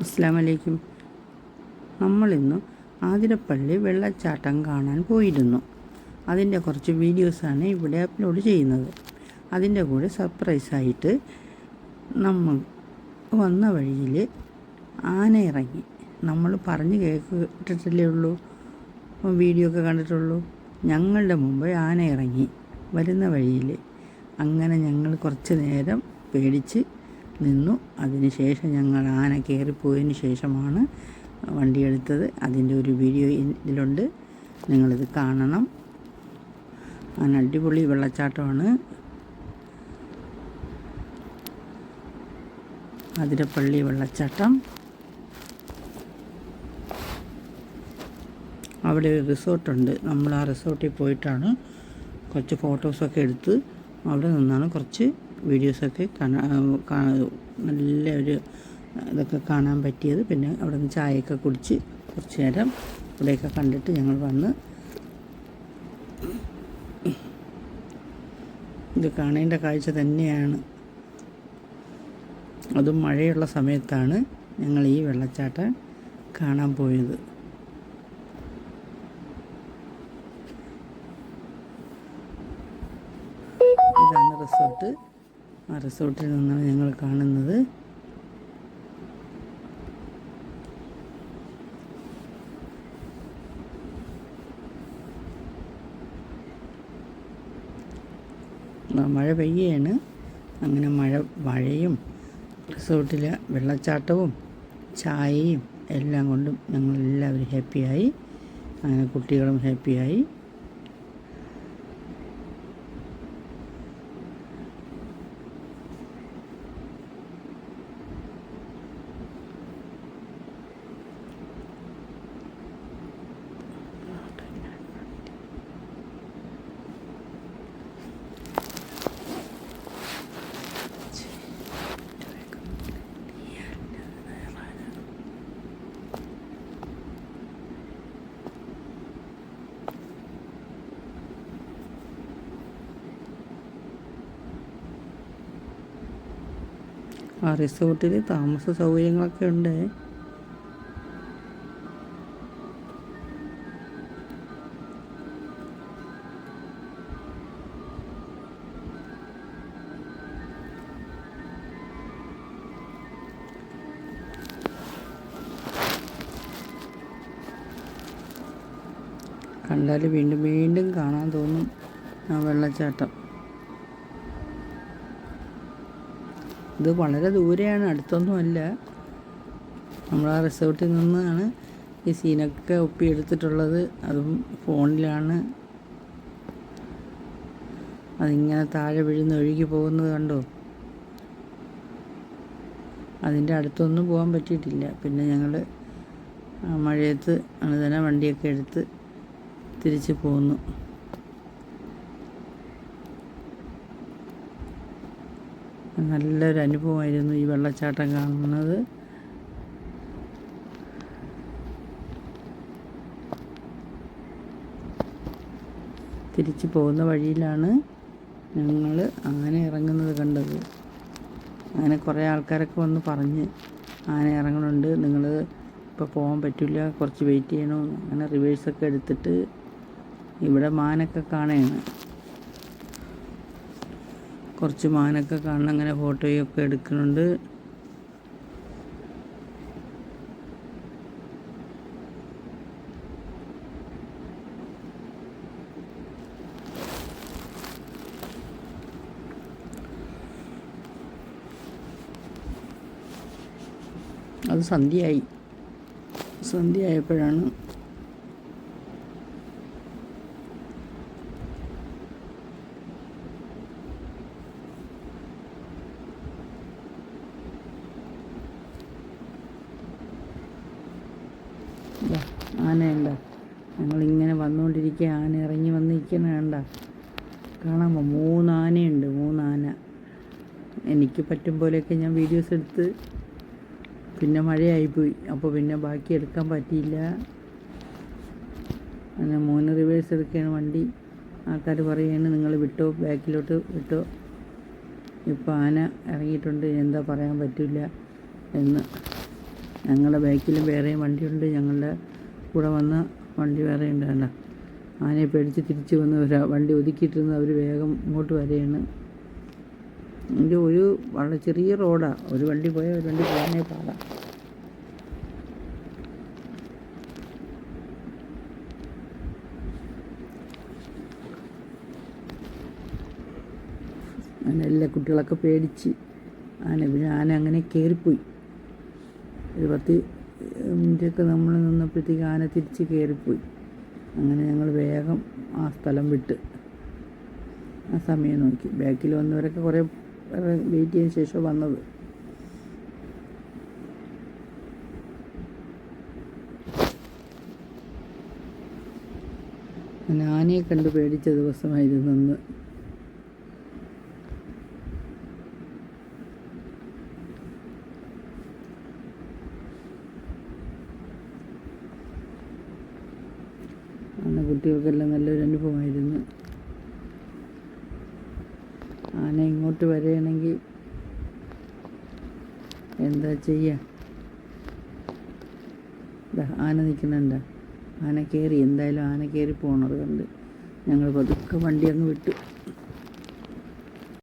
അസ്സാം നമ്മളിന്ന് ആതിരപ്പള്ളി വെള്ളച്ചാട്ടം കാണാൻ പോയിരുന്നു. അതിന്റെ കുറച്ച് വീഡിയോസാണ് ഇവിടെ അപ്ലോഡ് ചെയ്യുന്നത്. അതിന്റെ കൂടെ സർപ്രൈസായിട്ട് നമ്മൾ വന്ന വഴിയിൽ ആന ഇറങ്ങി. നമ്മൾ പറഞ്ഞ് കേട്ടിട്ടില്ലേ ഉള്ളൂ? വീഡിയോ ഒക്കെ കണ്ടിട്ടുള്ളൂ? ഞങ്ങളുടെ മുമ്പ് ആന ഇറങ്ങി. വരുന്ന വഴിയിൽ അങ്ങനെ ഞങ്ങൾ കുറച്ച് നേരം പേടിച്ച് നിന്നു. അതിനുശേഷം ഞങ്ങൾ ആന കയറിപ്പോയതിന് ശേഷമാണ് വണ്ടി എടുത്തത്. അതിന്റെ ഒരു വീഡിയോ ഇതിലുണ്ട്. നിങ്ങളിത് കാണണം. ആന അടിപൊളി വെള്ളച്ചാട്ടമാണ്. അതിരപ്പള്ളി വെള്ളച്ചാട്ടം. അവിടെ ഒരു റിസോർട്ടുണ്ട്. നമ്മൾ ആ റിസോർട്ടിൽ പോയിട്ടാണ് കുറച്ച് ഫോട്ടോസൊക്കെ എടുത്ത് അവിടെ നിന്നാണ് കുറച്ച് വീഡിയോസൊക്കെ കാണാൻ നല്ല ഒരു ഇതൊക്കെ കാണാൻ പറ്റിയത്. പിന്നെ അവിടെ നിന്ന് ചായയൊക്കെ കുടിച്ച് കുറച്ച് നേരം ഇവിടെയൊക്കെ കണ്ടിട്ട് ഞങ്ങൾ വന്ന് ഇത് കാണേണ്ട കാഴ്ച തന്നെയാണ്. അതും മഴയുള്ള സമയത്താണ് ഞങ്ങൾ ഈ വെള്ളച്ചാട്ടം കാണാൻ പോയത്. ഇതാണ് റിസോർട്ട്. ആ റിസോർട്ടിൽ നിന്നാണ് ഞങ്ങൾ കാണുന്നത്. മഴ പെയ്യാണ്. അങ്ങനെ മഴ മഴയും റിസോർട്ടിലെ വെള്ളച്ചാട്ടവും ചായയും എല്ലാം കൊണ്ടും ഞങ്ങളെല്ലാവരും ഹാപ്പിയായി. അങ്ങനെ കുട്ടികളും ഹാപ്പിയായി. ആ റിസോർട്ടിൽ താമസ സൗകര്യങ്ങളൊക്കെ ഉണ്ട്. കണ്ടാൽ വീണ്ടും വീണ്ടും കാണാൻ തോന്നും ആ വെള്ളച്ചാട്ടം. ഇത് വളരെ ദൂരെയാണ് അടുത്തൊന്നുമല്ല. നമ്മൾ ആ റിസോർട്ടിൽ നിന്നാണ് ഈ സീനൊക്കെ ഒപ്പിയെടുത്തിട്ടുള്ളത്. അതും ഫോണിലാണ്. അതിങ്ങനെ താഴെ വീഴുന്ന ഒഴുകി പോകുന്നത് കണ്ടോ? അതിന്റെ അടുത്തൊന്നും പോകാൻ പറ്റിയിട്ടില്ല. പിന്നെ ഞങ്ങൾ മഴയത്ത് അങ്ങനെ തന്നെ വണ്ടിയൊക്കെ എടുത്ത് തിരിച്ച് പോന്നു. നല്ലൊരു അനുഭവമായിരുന്നു ഈ വെള്ളച്ചാട്ടം കാണുന്നത്. തിരിച്ചു പോകുന്ന വഴിയിലാണ് ഞങ്ങൾ ആന ഇറങ്ങുന്നത് കണ്ടത്. അങ്ങനെ കുറേ ആൾക്കാരൊക്കെ വന്ന് പറഞ്ഞ് ആന ഇറങ്ങുന്നുണ്ട് നിങ്ങൾ ഇപ്പോൾ പോകാൻ പറ്റില്ല കുറച്ച് വെയിറ്റ് ചെയ്യണമെന്ന് അങ്ങനെ റിവേഴ്സൊക്കെ എടുത്തിട്ട് ഇവിടെ മാനൊക്കെ കാണുകയാണ്. കുറച്ച് മാനൊക്കെ കാണണം. അങ്ങനെ ഫോട്ടോയൊക്കെ എടുക്കുന്നുണ്ട്. അത് സന്ധ്യയായി. സന്ധ്യയായപ്പോഴാണ് ആനയുണ്ട. ഞങ്ങളിങ്ങനെ വന്നുകൊണ്ടിരിക്കുക. ആന ഇറങ്ങി വന്ന് നിൽക്കണ കണ്ട. കാണാമോ? മൂന്നാനയുണ്ട് മൂന്നാന. എനിക്ക് പറ്റും പോലെയൊക്കെ ഞാൻ വീഡിയോസ് എടുത്ത് പിന്നെ മഴയായിപ്പോയി. അപ്പോൾ പിന്നെ ബാക്കി എടുക്കാൻ പറ്റിയില്ല. അങ്ങനെ മൂന്ന് റിവേഴ്സ് എടുക്കുകയാണ് വണ്ടി. ആൾക്കാർ പറയുകയാണ് നിങ്ങൾ വിട്ടോ ബാക്കിലോട്ട് വിട്ടോ. ഇപ്പോൾ ആന ഇറങ്ങിയിട്ടുണ്ട്. എന്താ പറയാൻ പറ്റില്ല എന്ന്. ഞങ്ങളുടെ ബാക്കിലും വേറെയും വണ്ടിയുണ്ട്. ഞങ്ങളുടെ കൂടെ വന്ന വണ്ടി വേറെ ഉണ്ടാകണ്ട ആനയെ പേടിച്ച് തിരിച്ച് വന്ന് ഒരു വണ്ടി ഒതുക്കിയിട്ടിരുന്ന് അവർ വേഗം ഇങ്ങോട്ട് വരെയാണ് എന്റെ ഒരു വളരെ ചെറിയ റോഡാണ് ഒരു വണ്ടി പോയാൽ ഒരു വണ്ടി പോകാനേ പാടാം. അങ്ങനെ എല്ലാ കുട്ടികളൊക്കെ പേടിച്ച് ആന പിന്നെ ആന അങ്ങനെ കയറിപ്പോയി ഒരു പത്ത് മിനിറ്റൊക്കെ നമ്മൾ നിന്നപ്പോഴത്തേക്ക് ആന തിരിച്ച് കയറിപ്പോയി. അങ്ങനെ ഞങ്ങൾ വേഗം ആ സ്ഥലം വിട്ട് ആ സമയം നോക്കി. ബാക്കിൽ വന്നവരൊക്കെ കുറേ വെയിറ്റ് ചെയ്തതിന് ശേഷം വന്നത്. ഞാൻ ആനയെ കണ്ട് പേടിച്ച ദിവസമായിരുന്നു അന്ന് കുട്ടികൾക്കെല്ലാം നല്ലൊരു അനുഭവമായിരുന്നു. ആന ഇങ്ങോട്ട് വരികയാണെങ്കിൽ എന്താ ചെയ്യുക ആന നിൽക്കുന്നുണ്ട. ആന കയറി എന്തായാലും ആന കയറി പോകണത് കണ്ട് ഞങ്ങൾ പതുക്കെ വണ്ടി അങ്ങ് വിട്ടു.